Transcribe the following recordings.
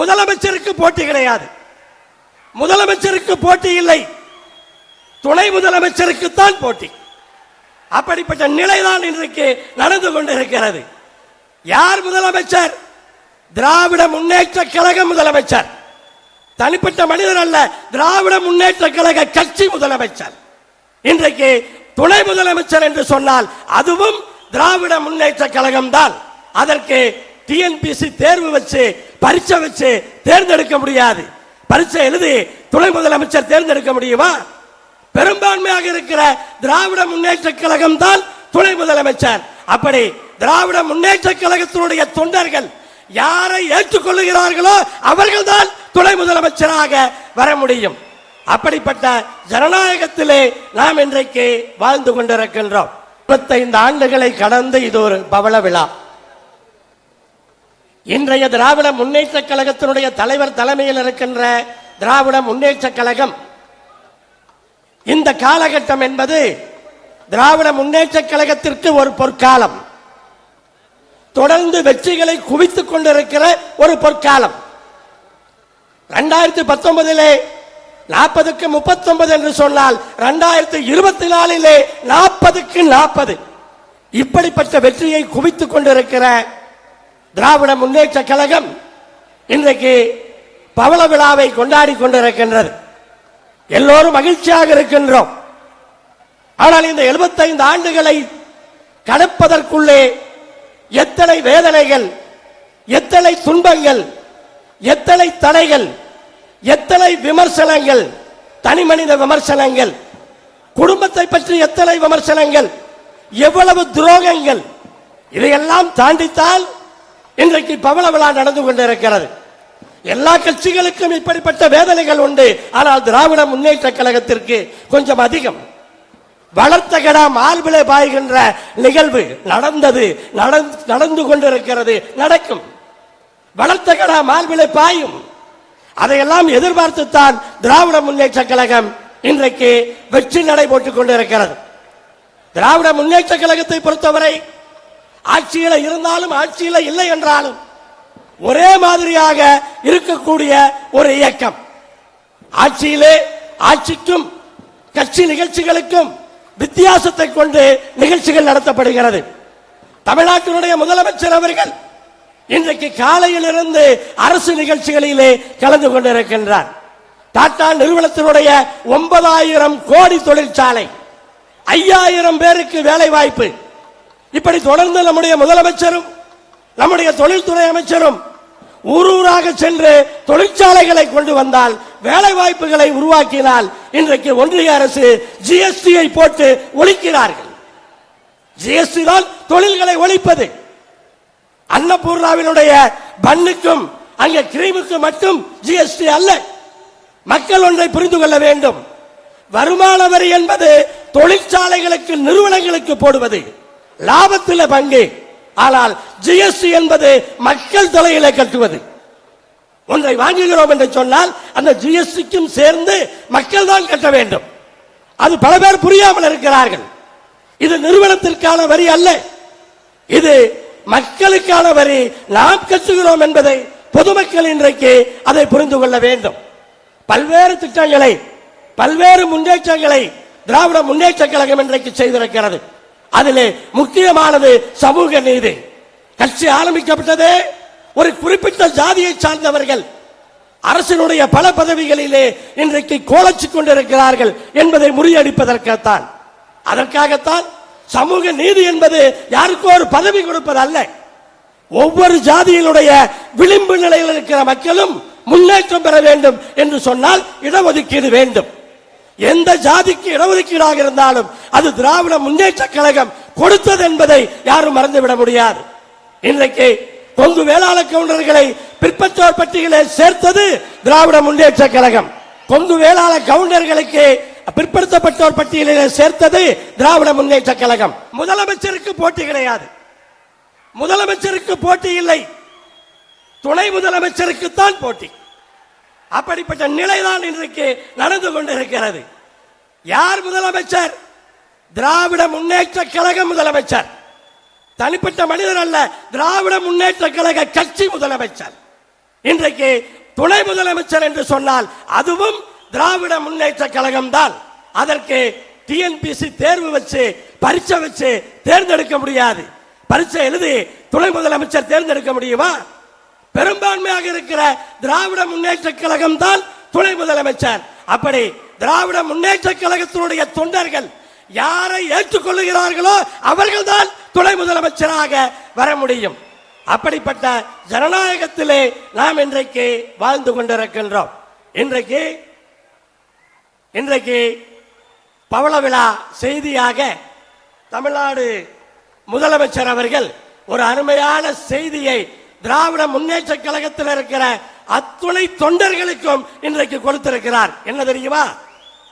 முதலமைச்சருக்கு போட்டி கிடையாது. முதலமைச்சருக்கு போட்டி இல்லை. துணை முதலமைச்சருக்கு தான் போட்டி. அப்படிப்பட்ட நிலைதான் இன்றைக்கு நடந்து கொண்டிருக்கிறது. யார் முதலமைச்சர்? திராவிட முன்னேற்ற கழக முதலமைச்சர். தனிப்பட்ட மனிதர் அல்ல திராவிட முன்னேற்ற கழக கட்சி முதலமைச்சர். இன்றைக்கு துணை முதலமைச்சர் என்று சொன்னால் அதுவும் திராவிட முன்னேற்ற கழகம் தான் அதற்கு டிஎன்பிசி தேர்வு வச்சு பரீட்சை வச்சு தேர்ந்தெடுக்க முடியாது. பரீட்சை எழுதி துணை முதலமைச்சர் தேர்ந்தெடுக்க முடியுமா? பெரும்பான்மையாக இருக்கிற திராவிட முன்னேற்ற கழகம் தான் துணை முதலமைச்சர். அப்படி திராவிட முன்னேற்ற கழகத்தினுடைய தொண்டர்கள் யாரை ஏற்றுக்கொள்ளுகிறார்களோ அவர்கள் தான் துணை முதலமைச்சராக வர முடியும். அப்படிப்பட்ட ஜனநாயகத்திலே நாம் இன்றைக்கு வாழ்ந்து கொண்டிருக்கின்றோம். இருபத்தைந்து ஆண்டுகளை கடந்து இது ஒரு பவள விழா. இன்றைய திராவிட முன்னேற்ற கழகத்தினுடைய தலைவர் தலைமையில் இருக்கின்ற திராவிட முன்னேற்ற கழகம். இந்த காலகட்டம் என்பது திராவிட முன்னேற்ற கழகத்திற்கு ஒரு பொற்காலம். தொடர்ந்து வெற்றிகளை குவித்துக் கொண்டிருக்கிற ஒரு பொற்காலம். ரெண்டாயிரத்தி பத்தொன்பதிலே நாற்பதுக்கு முப்பத்தொன்பது என்று சொன்னால் ரெண்டாயிரத்தி இருபத்தி நாலிலே நாற்பதுக்கு நாற்பது. இப்படிப்பட்ட வெற்றியை குவித்துக் கொண்டிருக்கிற திராவிட முன்னேற்ற கழகம் இன்றைக்கு பவள விழாவை கொண்டாடி கொண்டிருக்கின்றது. எல்லோரும் மகிழ்ச்சியாக இருக்கின்றோம். ஆனால் இந்த 75 ஆண்டுகளை கடப்பதற்குள்ளே எத்தனை வேதனைகள் எத்தனை துன்பங்கள் எத்தனை தடைகள் எத்தனை விமர்சனங்கள் தனி மனித விமர்சனங்கள் குடும்பத்தை பற்றி எத்தனை விமர்சனங்கள் எவ்வளவு துரோகங்கள் இதையெல்லாம் தாண்டித்தான் இன்றைக்கு பவள விழா நடந்து கொண்டிருக்கிறது. எல்லா கட்சிகளுக்கும் இப்படிப்பட்ட வேதனைகள் உண்டு. ஆனால் திராவிட முன்னேற்ற கழகத்திற்கு கொஞ்சம் அதிகம். வளர்த்த கடா மார்பிலே பாய்கின்ற நிகழ்வு நடந்தது நடந்து- கொண்டிருக்கிறது நடக்கும். வளர்த்த கடா மார்பிலே பாயும். அதையெல்லாம் எதிர்பார்த்துத்தான் திராவிட முன்னேற்ற கழகம் இன்றைக்கு வெற்றி நடை போட்டுக் கொண்டிருக்கிறது. திராவிட முன்னேற்ற கழகத்தை பொறுத்தவரை ஆட்சியில இருந்தாலும் ஆட்சியில இல்லை என்றாலும் ஒரே மாதிரியாக இருக்கக்கூடிய ஒரு இயக்கம். ஆட்சியிலே ஆட்சிக்கும் கட்சி நிகழ்ச்சிகளுக்கும் வித்தியாசத்தை கொண்டு நிகழ்ச்சிகள் நடத்தப்படுகிறது. தமிழ்நாட்டினுடைய முதலமைச்சர் அவர்கள் இன்றைக்கு காலையிலிருந்து அரசு நிகழ்ச்சிகளிலே கலந்து கொண்டிருக்கின்றார். டாடா நிறுவனத்தினுடைய ஒன்பதாயிரம் கோடி தொழிற்சாலை ஐயாயிரம் பேருக்கு வேலை வாய்ப்பு இப்படி தொடர்ந்து நம்முடைய முதலமைச்சரும் நம்முடைய தொழில்துறை அமைச்சரும் ஊர் ஊராக சென்று தொழிற்சாலைகளை கொண்டு வந்தால் வேலை வாய்ப்புகளை உருவாக்கினால் இன்றைக்கு ஒன்றிய அரசு ஜிஎஸ்டியை போட்டு ஒழிக்கிறார்கள். ஜிஎஸ்டி தான் தொழில்களை ஒழிப்பது. அன்னபூர்ணாவினுடைய பண்ணுக்கும் அங்கே கிரீமுக்கு மட்டும் ஜிஎஸ்டி அல்ல. மக்கள் ஒன்றை புரிந்து கொள்ள வேண்டும். வருமான வரி என்பது தொழிற்சாலைகளுக்கு நிறுவனங்களுக்கு போடுவது. லாபத்தில் பங்கு. ஆனால் ஜிஎஸ்டி என்பது மக்கள் தலையில கட்டுவது. ஒன்றை வாங்குகிறோம் என்று சொன்னால் அந்த ஜிஎஸ்டிக்கும் சேர்ந்து மக்கள் தான் கட்ட வேண்டும். அது பல பேர் புரியாமல் இருக்கிறார்கள். இது நிறுவனத்திற்கான வரி அல்ல. இது மக்களுக்கான வரி. நாம் கட்டுகிறோம் என்பதை பொதுமக்கள் இன்றைக்கு அதை புரிந்து கொள்ள வேண்டும். பல்வேறு திட்டங்களை பல்வேறு முன்னேற்றங்களை திராவிட முன்னேற்ற கழகம் இன்றைக்கு செய்திருக்கிறது. அதில் முக்கியமானது சமூக நீதி. கட்சி ஆரம்பிக்கப்பட்டதே ஒரு குறிப்பிட்ட ஜாதியை சார்ந்தவர்கள் அரசினுடைய பல பதவிகளிலே இன்றைக்கு கோலச்சு கொண்டிருக்கிறார்கள் என்பதை முறியடிப்பதற்குத்தான். அதற்காகத்தான் சமூக நீதி என்பது யாருக்கோ ஒரு பதவி கொடுப்பது அல்ல ஒவ்வொரு ஜாதியினுடைய விளிம்பு நிலையில் இருக்கிற மக்களும் முன்னேற்றம் பெற வேண்டும் என்று சொன்னால் இடஒதுக்கீடு வேண்டும். எந்த ஜாதிக்கு இடஒதுக்கீடாக இருந்தாலும் அது திராவிட முன்னேற்ற கழகம் கொடுத்தது என்பதை யாரும் மறந்துவிட முடியாது. இன்றைக்கு கொங்கு வேளாள கவுண்டர்களை பிற்பற்றோர் பட்டியலில் சேர்த்தது திராவிட முன்னேற்ற கழகம். கொங்கு வேளாள கவுண்டர்களுக்கு பிற்படுத்தப்பட்டோர் பட்டியலில் சேர்த்தது திராவிட முன்னேற்ற கழகம். முதலமைச்சருக்கு போட்டி கிடையாது. முதலமைச்சருக்கு போட்டி இல்லை. துணை முதலமைச்சருக்கு தான் போட்டி. அப்படிப்பட்ட நிலைதான் இன்றைக்கு நடந்து கொண்டிருக்கிறது. யார் முதலமைச்சர்? திராவிட முன்னேற்ற கழக முதலமைச்சர். தனிப்பட்ட மனிதர் அல்ல திராவிட முன்னேற்ற கழக கட்சி முதலமைச்சர். இன்றைக்கு துணை முதலமைச்சர் என்று சொன்னால் அதுவும் திராவிட முன்னேற்ற கழகம் தான் அதற்கு டிஎன்பிசி தேர்வு வச்சு பரீட்சை வச்சு தேர்ந்தெடுக்க முடியாது. பரீட்சை எழுதி துணை முதலமைச்சர் தேர்ந்தெடுக்க முடியுமா? பெரும்பான்மையாக இருக்கிற திராவிட முன்னேற்ற கழகம் தான் துணை முதலமைச்சர். அப்படி திராவிட முன்னேற்ற கழகத்தினுடைய தொண்டர்கள் யாரை ஏற்றுக்கொள்ளுகிறார்களோ அவர்கள்தான் துணை முதலமைச்சராக வர முடியும். அப்படிப்பட்ட ஜனநாயகத்திலே நாம் இன்றைக்கு வாழ்ந்து கொண்டிருக்கின்றோம். இன்றைக்கு இன்றைக்கு பவள விழா செய்தியாக தமிழ்நாடு முதலமைச்சர் அவர்கள் ஒரு அருமையான செய்தியை திராவிட முன்னேற்ற கழகத்தில் இருக்கிற அத்துணை தொண்டர்களுக்கும் இன்றைக்கு கொடுத்திருக்கிறார். என்ன தெரியுமா?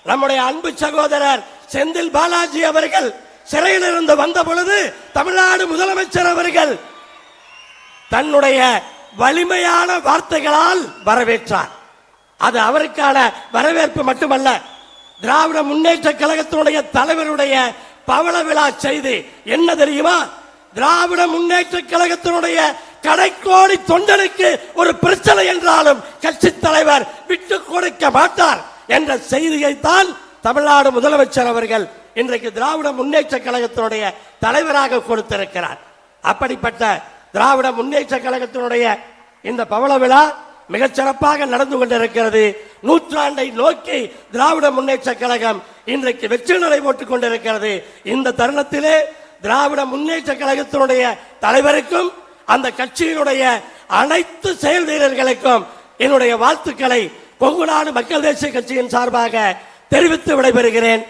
நம்முடைய அன்பு சகோதரர் செந்தில் பாலாஜி அவர்கள் சிறையில் இருந்து வந்த பொழுது தமிழ்நாடு முதலமைச்சர் அவர்கள் தன்னுடைய வலிமையான வார்த்தைகளால் வரவேற்றார். அது அவருக்கான வரவேற்பு மட்டுமல்ல திராவிட முன்னேற்ற கழகத்தினுடைய தலைவருடைய பவள விழா செய்தி. என்ன தெரியுமா? திராவிட முன்னேற்ற கழகத்தினுடைய கடைக்கோடி தொண்டனுக்கு ஒரு பிரச்சனை என்றாலும் கட்சி தலைவர் விட்டு கொடுக்க மாட்டார் என்ற செய்தியைத்தான் தமிழ்நாடு முதலமைச்சர் அவர்கள் இன்றைக்கு திராவிட முன்னேற்ற கழகத்தினுடைய தலைவராக கொடுத்திருக்கிறார். அப்படிப்பட்ட திராவிட முன்னேற்ற கழகத்தினுடைய இந்த பவள விழா மிகச்சிறப்பாக நடந்து கொண்டிருக்கிறது. நூற்றாண்டை நோக்கி திராவிட முன்னேற்ற கழகம் இன்றைக்கு வெற்றி நிலை போட்டுக் கொண்டிருக்கிறது. இந்த தருணத்திலே திராவிட முன்னேற்ற கழகத்தினுடைய தலைவருக்கும் அந்த கட்சியினுடைய அனைத்து செயல் வீரர்களுக்கும் என்னுடைய வாழ்த்துக்களை கொங்கு நாடு மக்கள் தேசிய கட்சியின் சார்பாக தெரிவித்து விடைபெறுகிறேன்.